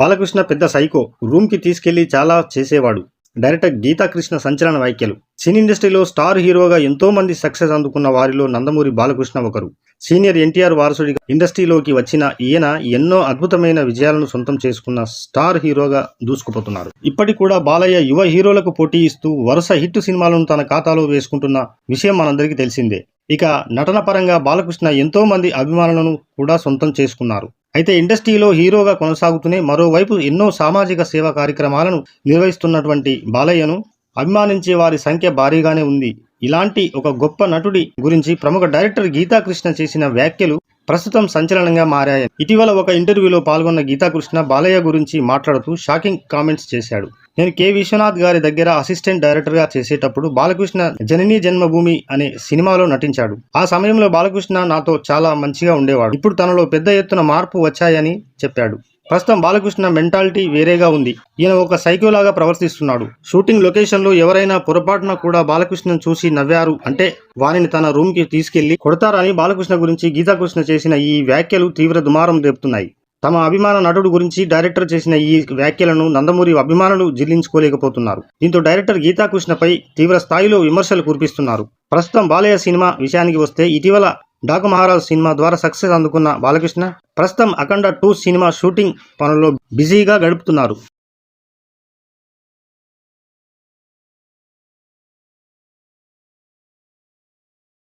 బాలకృష్ణ పెద్ద సైకో రూమ్కి తీసుకెళ్ళి చాలా చేసేవాడు. డైరెక్టర్ గీతాకృష్ణ సంచలన వ్యాఖ్యలు. సినీ ఇండస్ట్రీలో స్టార్ హీరోగా ఎంతో మంది సక్సెస్ అందుకున్న వారిలో నందమూరి బాలకృష్ణ ఒకరు. సీనియర్ ఎన్టీఆర్ వారసుడిగా ఇండస్ట్రీలోకి వచ్చిన ఈయన ఎన్నో అద్భుతమైన విజయాలను సొంతం చేసుకున్న స్టార్ హీరోగా దూసుకుపోతున్నారు. ఇప్పటికి కూడా బాలయ్య యువ హీరోలకు పోటీ ఇస్తూ వరుస హిట్ సినిమాలను తన ఖాతాలో వేసుకుంటున్న విషయం మనందరికీ తెలిసిందే. ఇక నటన పరంగా బాలకృష్ణ ఎంతోమంది అభిమానులను కూడా సొంతం చేసుకున్నారు. అయితే ఇండస్ట్రీలో హీరోగా కొనసాగుతూనే మరోవైపు ఎన్నో సామాజిక సేవా కార్యక్రమాలను నిర్వహిస్తున్నటువంటి బాలయ్యను అభిమానించే వారి సంఖ్య భారీగానే ఉంది. ఇలాంటి ఒక గొప్ప నటుడి గురించి ప్రముఖ డైరెక్టర్ గీతాకృష్ణ చేసిన వ్యాఖ్యలు ప్రస్తుతం సంచలనంగా మారాయి. ఇటీవల ఒక ఇంటర్వ్యూలో పాల్గొన్న గీతాకృష్ణ బాలయ్య గురించి మాట్లాడుతూ షాకింగ్ కామెంట్స్ చేశాడు. నేను కె. విశ్వనాథ్ గారి దగ్గర అసిస్టెంట్ డైరెక్టర్గా చేసేటప్పుడు బాలకృష్ణ జననీ జన్మభూమి అనే సినిమాలో నటించాడు. ఆ సమయంలో బాలకృష్ణ నాతో చాలా మంచిగా ఉండేవాడు. ఇప్పుడు తనలో పెద్ద ఎత్తున మార్పు వచ్చాయని చెప్పాడు. ప్రస్తుతం బాలకృష్ణ మెంటాలిటీ వేరేగా ఉంది. ఈయన ఒక సైకోలాగా ప్రవర్తిస్తున్నాడు. షూటింగ్ లొకేషన్లో ఎవరైనా పొరపాటున కూడా బాలకృష్ణను చూసి నవ్వారు అంటే వారిని తన రూమ్కి తీసుకెళ్ళి కొడతారని బాలకృష్ణ గురించి గీతాకృష్ణ చేసిన ఈ వ్యాఖ్యలు తీవ్ర దుమారం రేపుతున్నాయి. తమ అభిమాన నటుడు గురించి డైరెక్టర్ చేసిన ఈ వ్యాఖ్యలను నందమూరి అభిమానులు జీర్ణించుకోలేకపోతున్నారు దీంతో డైరెక్టర్ గీతాకృష్ణపై తీవ్ర స్థాయిలో విమర్శలు కురిపిస్తున్నారు. ప్రస్తుతం బాలయ్య సినిమా విషయానికి వస్తే ఇటీవల డాకు మహారాజ్ సినిమా ద్వారా సక్సెస్ అందుకున్న బాలకృష్ణ ప్రస్తుతం అఖండ టూ సినిమా షూటింగ్ పనుల్లో బిజీగా గడుపుతున్నారు.